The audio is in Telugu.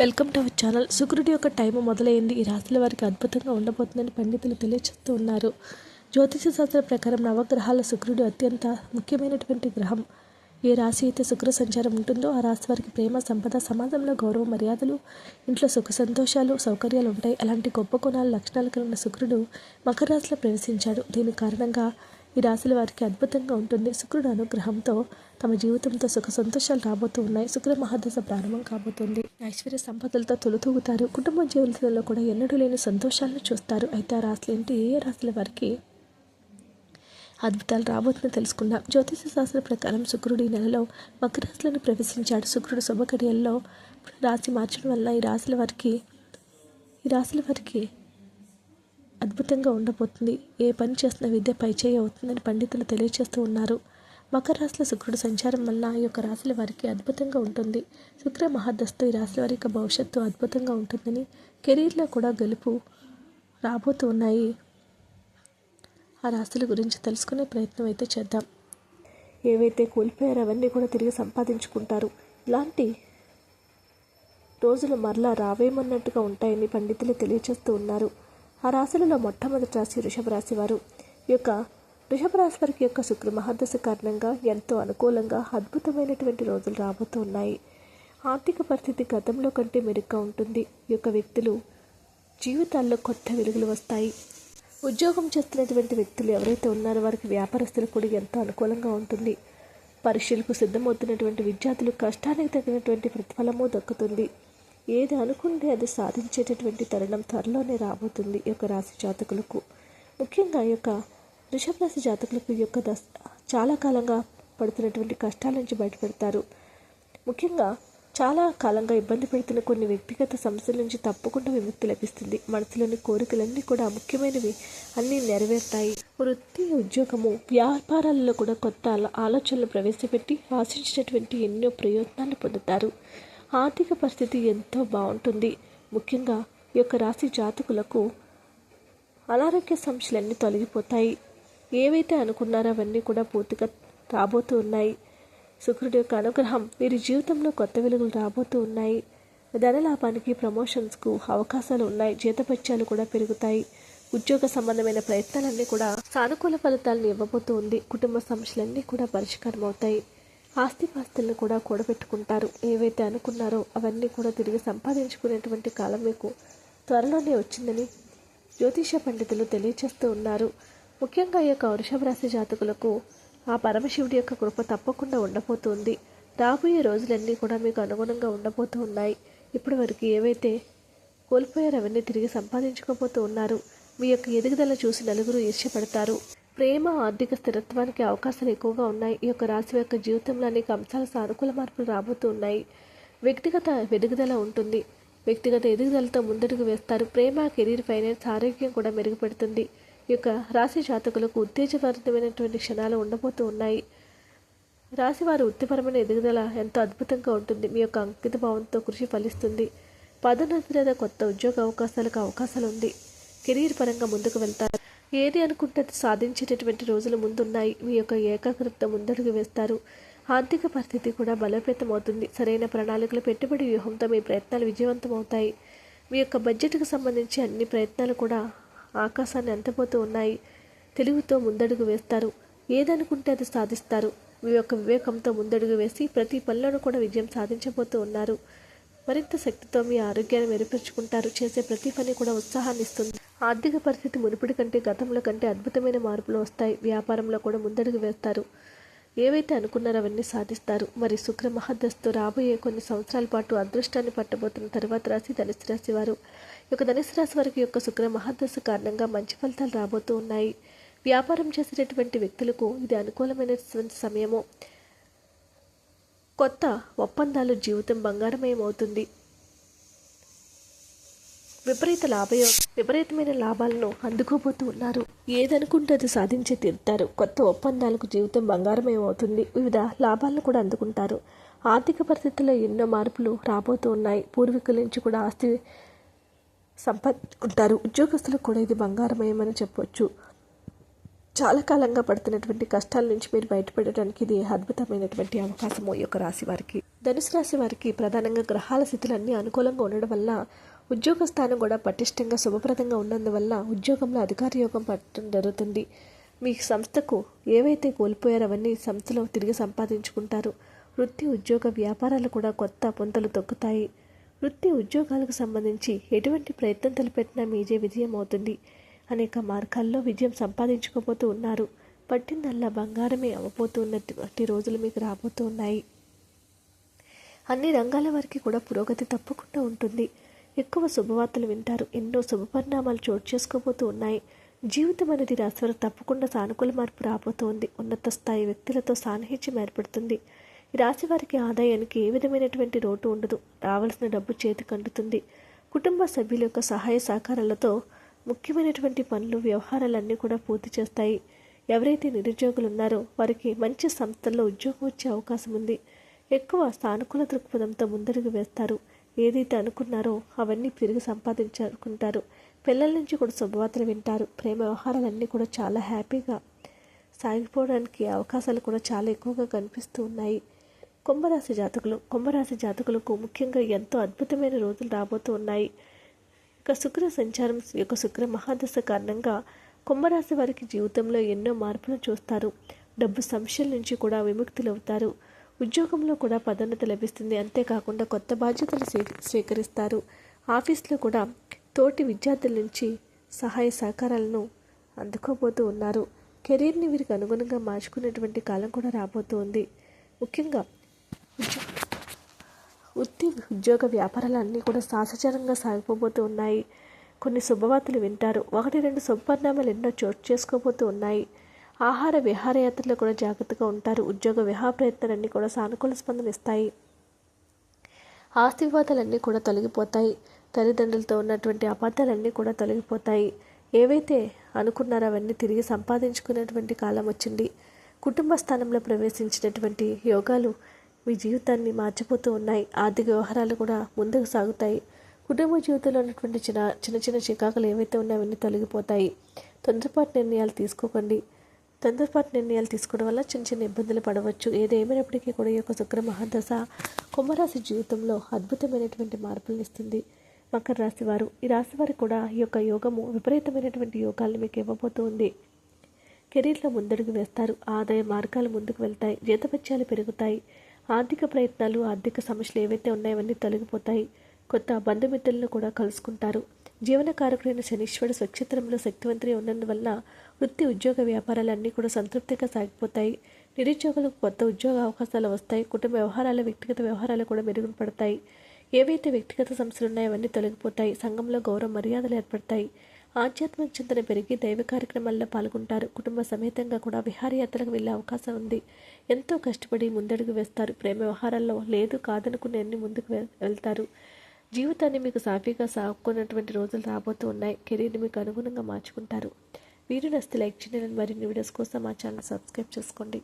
Welcome to our channel. శుక్రుడి యొక్క టైం మొదలైంది. ఈ రాశుల వారికి అద్భుతంగా ఉండబోతుందని పండితులు తెలియచేస్తూ ఉన్నారు. జ్యోతిష శాస్త్ర ప్రకారం నవగ్రహాల శుక్రుడు అత్యంత ముఖ్యమైనటువంటి గ్రహం. ఏ రాశి అయితే శుక్ర సంచారం ఉంటుందో ఆ రాశి వారికి ప్రేమ సంపద సమాజంలో గౌరవ మర్యాదలు ఇంట్లో సుఖ సంతోషాలు సౌకర్యాలు ఉంటాయి. అలాంటి గొప్ప కోణాల లక్షణాలు కలిగిన శుక్రుడు మకర రాశిలో ప్రవేశించాడు. దీని కారణంగా ఈ రాశుల వారికి అద్భుతంగా ఉంటుంది. శుక్రుడు అనుగ్రహంతో తమ జీవితంతో సుఖ సంతోషాలు రాబోతూ ఉన్నాయి. శుక్ర మహాదశ ప్రారంభం కాబోతుంది. ఐశ్వర్య సంపదలతో తొలుతూగుతారు. కుటుంబ జీవితంలో కూడా ఎన్నడూ లేని సంతోషాలను చూస్తారు. అయితే ఆ రాశులు ఏంటి? ఏ రాశుల వారికి అద్భుతాలు రాబోతుందని తెలుసుకుందాం. జ్యోతిష శాస్త్ర ప్రకారం శుక్రుడు ఈ నెలలో మకర రాశులను ప్రవేశించాడు. శుక్రుడు శుభకర్యల్లో రాశి మార్చడం వల్ల ఈ రాశుల వారికి ఈ రాశుల వారికి అద్భుతంగా ఉండబోతుంది. ఏ పని చేస్తున్న విద్య పైచేయి అవుతుందని పండితులు తెలియజేస్తూ ఉన్నారు. మకర రాశిలో శుక్రుడు సంచారం వల్ల ఈ యొక్క రాశుల వారికి అద్భుతంగా ఉంటుంది. శుక్ర మహాదశతో ఈ రాశుల వారి యొక్క భవిష్యత్తు అద్భుతంగా ఉంటుందని కెరీర్లో కూడా గెలుపు రాబోతూ ఉన్నాయి. ఆ రాశుల గురించి తెలుసుకునే ప్రయత్నం అయితే చేద్దాం. ఏవైతే కోల్పోయారో అవన్నీ కూడా తిరిగి సంపాదించుకుంటారు. ఇలాంటి రోజులు మరలా రావేమన్నట్టుగా ఉంటాయని పండితులు తెలియజేస్తూ ఉన్నారు. ఆ రాశులలో మొట్టమొదటి రాశి వృషభ రాశి వారు. ఈ యొక్క వృషభ రాశి వారికి యొక్క శుక్ర మహాదశ కారణంగా ఎంతో అనుకూలంగా అద్భుతమైనటువంటి రోజులు రాబోతూ ఉన్నాయి. ఆర్థిక పరిస్థితి గతంలో కంటే మెరుగ్గా ఉంటుంది. ఈ యొక్క వ్యక్తులు జీవితాల్లో కొత్త వెలుగులు వస్తాయి. ఉద్యోగం చేస్తున్నటువంటి వ్యక్తులు ఎవరైతే ఉన్నారో వారికి వ్యాపారస్తులు కూడా ఎంతో అనుకూలంగా ఉంటుంది. పరీక్షలకు సిద్ధమవుతున్నటువంటి విద్యార్థులు కష్టానికి తగినటువంటి ప్రతిఫలము దక్కుతుంది. ఏది అనుకుంటే అది సాధించేటటువంటి తరుణం త్వరలోనే రాబోతుంది ఈ యొక్క రాశి జాతకులకు. ముఖ్యంగా ఈ యొక్క వృషభ రాశి జాతకులకు ఈ యొక్క దశ చాలా కాలంగా పడుతున్నటువంటి కష్టాల నుంచి బయటపెడతారు. ముఖ్యంగా చాలా కాలంగా ఇబ్బంది పెడుతున్న కొన్ని వ్యక్తిగత సమస్యల నుంచి తప్పకుండా విముక్తి లభిస్తుంది. మనసులోని కోరికలన్నీ కూడా ముఖ్యమైనవి అన్నీ నెరవేరుతాయి. వృత్తి ఉద్యోగము వ్యాపారాలలో కూడా కొత్త ఆలోచనలు ప్రవేశపెట్టి ఆశించినటువంటి ఎన్నో ప్రయోజనాలు పొందుతారు. ఆర్థిక పరిస్థితి ఎంతో బాగుంటుంది. ముఖ్యంగా ఈ యొక్క రాశి జాతకులకు అనారోగ్య సమస్యలన్నీ తొలగిపోతాయి. ఏవైతే అనుకున్నారో అవన్నీ కూడా పూర్తిగా రాబోతూ ఉన్నాయి. శుక్రుడి యొక్క అనుగ్రహం వీరి జీవితంలో కొత్త వెలుగులు రాబోతూ ఉన్నాయి. ధనలాభానికి ప్రమోషన్స్కు అవకాశాలు ఉన్నాయి. జీతపత్యాలు కూడా పెరుగుతాయి. ఉద్యోగ సంబంధమైన ప్రయత్నాలన్నీ కూడా సానుకూల ఫలితాలను ఇవ్వబోతూ ఉంది. కుటుంబ సమస్యలన్నీ కూడా పరిష్కారం అవుతాయి ఆస్తిపాస్తులను కూడా కూడబెట్టుకుంటారు. ఏవైతే అనుకున్నారో అవన్నీ కూడా తిరిగి సంపాదించుకునేటువంటి కాలం మీకు త్వరలోనే వచ్చిందని జ్యోతిష పండితులు తెలియచేస్తూ ఉన్నారు. ముఖ్యంగా ఈ యొక్క వృషభ రాశి జాతకులకు ఆ పరమశివుడి యొక్క కృప తప్పకుండా ఉండబోతుంది. రాబోయే రోజులన్నీ కూడా మీకు అనుగుణంగా ఉండబోతూ ఉన్నాయి. ఇప్పటి వరకు ఏవైతే కోల్పోయారు అవన్నీ తిరిగి సంపాదించుకోబోతూ ఉన్నారు. మీ యొక్క ఎదుగుదల చూసి నలుగురు ఈర్ష్యపడతారు. ప్రేమ ఆర్థిక స్థిరత్వానికి అవకాశాలు ఎక్కువగా ఉన్నాయి. ఈ యొక్క రాశి యొక్క జీవితంలో అనేక అంశాల సానుకూల మార్పులు రాబోతూ ఉన్నాయి. వ్యక్తిగత ఎదుగుదల ఉంటుంది. వ్యక్తిగత ఎదుగుదలతో ముందడుగు వేస్తారు. ప్రేమ కెరీర్ ఫైనాన్స్ ఆరోగ్యం కూడా మెరుగుపడుతుంది. ఈ యొక్క రాశి జాతకులకు ఉత్తేజభరితమైనటువంటి క్షణాలు ఉండబోతూ ఉన్నాయి. రాశి వారి వృత్తిపరమైన ఎదుగుదల ఎంతో అద్భుతంగా ఉంటుంది. మీ యొక్క అంకిత భావంతో కృషి ఫలిస్తుంది. పదోన్నతి లేదా కొత్త ఉద్యోగ అవకాశాలకు అవకాశాలు ఉంది. కెరీర్ పరంగా ముందుకు వెళ్తారు. ఏది అనుకుంటే అది సాధించేటటువంటి రోజులు ముందున్నాయి. మీ యొక్క ఏకాగ్రత ముందడుగు వేస్తారు. ఆర్థిక పరిస్థితి కూడా బలోపేతం అవుతుంది సరైన ప్రణాళికలు పెట్టుబడి వ్యూహంతో మీ ప్రయత్నాలు విజయవంతం అవుతాయి మీ యొక్క బడ్జెట్కు సంబంధించి అన్ని ప్రయత్నాలు కూడా ఆకాశాన్ని అంతపోతూ ఉన్నాయి. తెలుగుతో ముందడుగు వేస్తారు. ఏదనుకుంటే అది సాధిస్తారు. మీ యొక్క వివేకంతో ముందడుగు వేసి ప్రతి పనిలోనూ కూడా విజయం సాధించబోతూ ఉన్నారు. మరింత శక్తితో మీ ఆరోగ్యాన్ని మెరుగుపరుచుకుంటారు. చేసే ప్రతి పని కూడా ఉత్సాహాన్ని ఇస్తుంది ఆర్థిక పరిస్థితి మునుపటి కంటే గతంలో కంటే అద్భుతమైన మార్పులు వస్తాయి. వ్యాపారంలో కూడా ముందడుగు వేస్తారు. ఏవైతే అనుకున్నారో అవన్నీ సాధిస్తారు. మరి శుక్ర మహాదస్తు రాబోయే కొన్ని సంవత్సరాల పాటు అదృష్టాన్ని పట్టబోతున్న తర్వాత రాశి ధనుసు రాశి వారు. యొక్క ధనుసు రాశి వారికి యొక్క శుక్ర మహాదశ కారణంగా మంచి ఫలితాలు రాబోతూ ఉన్నాయి. వ్యాపారం చేసేటటువంటి వ్యక్తులకు ఇది అనుకూలమైనటువంటి సమయము. కొత్త ఒప్పందాలు జీవితం బంగారమయం అవుతుంది విపరీత లాభయో విపరీతమైన లాభాలను అందుకోబోతూ ఉన్నారు. ఏదనుకుంటే అది సాధించి తీరుతారు. కొత్త ఒప్పందాలకు జీవితం బంగారమయం అవుతుంది వివిధ లాభాలను కూడా అందుకుంటారు. ఆర్థిక పరిస్థితుల్లో ఎన్నో మార్పులు రాబోతూ ఉన్నాయి. పూర్వీకుల నుంచి కూడా ఆస్తి సంపాదించుకుంటారు. ఉద్యోగస్తులకు కూడా ఇది బంగారమయమని చెప్పొచ్చు. చాలా కాలంగా పడుతున్నటువంటి కష్టాల నుంచి మీరు బయటపడడానికి ఇది అద్భుతమైనటువంటి అవకాశము ఈ యొక్క రాశి వారికి. ధనుసు రాశి వారికి ప్రధానంగా గ్రహాల స్థితులన్నీ అనుకూలంగా ఉండడం వల్ల ఉద్యోగ స్థానం కూడా పటిష్టంగా శుభప్రదంగా ఉన్నందువల్ల ఉద్యోగంలో అధికార యోగం పట్టడం జరుగుతుంది. మీ సంస్థకు ఏవైతే కోల్పోయారో అవన్నీ సంస్థలో తిరిగి సంపాదించుకుంటారు. వృత్తి ఉద్యోగ వ్యాపారాలు కూడా కొత్త పొంతలు తొక్కుతాయి. వృత్తి ఉద్యోగాలకు సంబంధించి ఎటువంటి ప్రయత్నం తలపెట్టినా మీజే విజయం అవుతుంది. అనేక మార్గాల్లో విజయం సంపాదించుకోబోతూ ఉన్నారు. పట్టిందల్లా బంగారమే అవ్వబోతూ ఉన్నటువంటి రోజులు మీకు రాబోతూ ఉన్నాయి. అన్ని రంగాల వారికి కూడా పురోగతి తప్పకుండా ఉంటుంది. ఎక్కువ శుభవార్తలు వింటారు. ఎన్నో శుభ పరిణామాలు చోటు చేసుకోబోతూ ఉన్నాయి. జీవితం అనేది రాశివారు తప్పకుండా సానుకూల మార్పు రాబోతోంది. ఉన్నత స్థాయి వ్యక్తులతో సాన్నిహిత్యం ఏర్పడుతుంది. ఈ రాశి వారికి ఆదాయానికి ఏ విధమైనటువంటి లోటు ఉండదు. రావాల్సిన డబ్బు చేతికి అందుతుంది కుటుంబ సభ్యుల యొక్క సహాయ సహకారాలతో ముఖ్యమైనటువంటి పనులు వ్యవహారాలన్నీ కూడా పూర్తి చేస్తాయి. ఎవరైతే నిరుద్యోగులు ఉన్నారో వారికి మంచి సంస్థల్లో ఉద్యోగం వచ్చే అవకాశం ఉంది. ఎక్కువ సానుకూల దృక్పథంతో ముందడుగు వేస్తారు. ఏదైతే అనుకున్నారో అవన్నీ తిరిగి సంపాదించుకుంటారు పిల్లల నుంచి కూడా శుభవార్తలు వింటారు. ప్రేమ వ్యవహారాలన్నీ కూడా చాలా హ్యాపీగా సాగిపోవడానికి అవకాశాలు కూడా చాలా ఎక్కువగా కనిపిస్తూ ఉన్నాయి. కుంభరాశి జాతకులు కుంభరాశి జాతకులకు ముఖ్యంగా ఎంతో అద్భుతమైన రోజులు రాబోతూ ఉన్నాయి. ఇక శుక్ర సంచారం యొక్క శుక్ర మహాదశ కారణంగా కుంభరాశి వారికి జీవితంలో ఎన్నో మార్పులు చూస్తారు. డబ్బు సమస్యల నుంచి కూడా విముక్తులవుతారు. ఉద్యోగంలో కూడా పదోన్నతి లభిస్తుంది. అంతేకాకుండా కొత్త బాధ్యతలు స్వీకరిస్తారు. ఆఫీస్లో కూడా తోటి విద్యార్థుల నుంచి సహాయ సహకారాలను అందుకోబోతూ ఉన్నారు. కెరీర్ని వీరికి అనుగుణంగా మార్చుకునేటువంటి కాలం కూడా రాబోతూ ఉంది. ముఖ్యంగా వృత్తి ఉద్యోగ వ్యాపారాలన్నీ కూడా సహజరంగా సాగిపోబోతూ ఉన్నాయి. కొన్ని శుభవార్తలు వింటారు. ఒకటి రెండు శుభపరిణామాలు ఎన్నో చోటు చేసుకోబోతూ ఉన్నాయి. ఆహార విహారయాత్రలో కూడా జాగ్రత్తగా ఉంటారు. ఉద్యోగ వివాహ ప్రయత్నాలన్నీ కూడా సానుకూల స్పందన ఇస్తాయి. ఆస్తి వివాదాలన్నీ కూడా తొలగిపోతాయి. తల్లిదండ్రులతో ఉన్నటువంటి అబద్ధాలన్నీ కూడా తొలగిపోతాయి. ఏవైతే అనుకున్నారో అవన్నీ తిరిగి సంపాదించుకునేటువంటి కాలం వచ్చింది. కుటుంబ స్థానంలో ప్రవేశించినటువంటి యోగాలు మీ జీవితాన్ని మార్చిపోతూ ఉన్నాయి. ఆర్థిక వ్యవహారాలు కూడా ముందుకు సాగుతాయి. కుటుంబ జీవితంలో ఉన్నటువంటి చిన్న చిన్న చిన్న చికాకులు ఏవైతే ఉన్నాయో అవన్నీ తొలగిపోతాయి. తొందరపాటు నిర్ణయాలు తీసుకోకండి. తొందరపాటు నిర్ణయాలు తీసుకోవడం వల్ల చిన్న చిన్న ఇబ్బందులు పడవచ్చు. ఏదేమైనప్పటికీ కూడా ఈ యొక్క శుక్ర మహాదశ కుంభరాశి జీవితంలో అద్భుతమైనటువంటి మార్పులను ఇస్తుంది. మకర రాశి వారు ఈ రాశి వారు కూడా ఈ యొక్క యోగము విపరీతమైనటువంటి యోగాలను మీకు ఇవ్వబోతూ ఉంది. కెరీర్లో ముందడుగు వేస్తారు. ఆదాయ మార్గాలు ముందుకు వెళ్తాయి. జీతపత్యాలు పెరుగుతాయి. ఆర్థిక ప్రయత్నాలు ఆర్థిక సమస్యలు ఏవైతే ఉన్నాయో అవన్నీ తొలగిపోతాయి. కొత్త బంధుమిత్రులను కూడా కలుసుకుంటారు. జీవనకారకుడైన శనీశ్వరుడు స్వక్షేత్రంలో శక్తివంతుడి ఉన్నందువల్ల వృత్తి ఉద్యోగ వ్యాపారాలన్నీ కూడా సంతృప్తిగా సాగిపోతాయి. నిరుద్యోగులకు కొత్త ఉద్యోగ అవకాశాలు వస్తాయి. కుటుంబ వ్యవహారాలు వ్యక్తిగత వ్యవహారాలు కూడా మెరుగున పడతాయి ఏవైతే వ్యక్తిగత సమస్యలు ఉన్నాయో అవన్నీ తొలగిపోతాయి. సంఘంలో గౌరవ మర్యాదలు ఏర్పడతాయి. ఆధ్యాత్మిక చింతన పెరిగి దైవ కార్యక్రమాల్లో పాల్గొంటారు. కుటుంబ సమేతంగా కూడా విహారయాత్రలకు వెళ్ళే అవకాశం ఉంది. ఎంతో కష్టపడి ముందడుగు వేస్తారు. ప్రేమ వ్యవహారాల్లో లేదు కాదనుకునే అన్ని ముందుకు వెళ్తారు. జీవితాన్ని మీకు సాఫీగా సాగుకున్నటువంటి రోజులు రాబోతూ ఉన్నాయి. కెరీర్ని మీకు అనుగుణంగా మార్చుకుంటారు. వీడియో నస్తే లైక్ చేయాలని మరిన్ని వీడియోస్ కోసం మా ఛానల్ సబ్స్క్రైబ్ చేసుకోండి.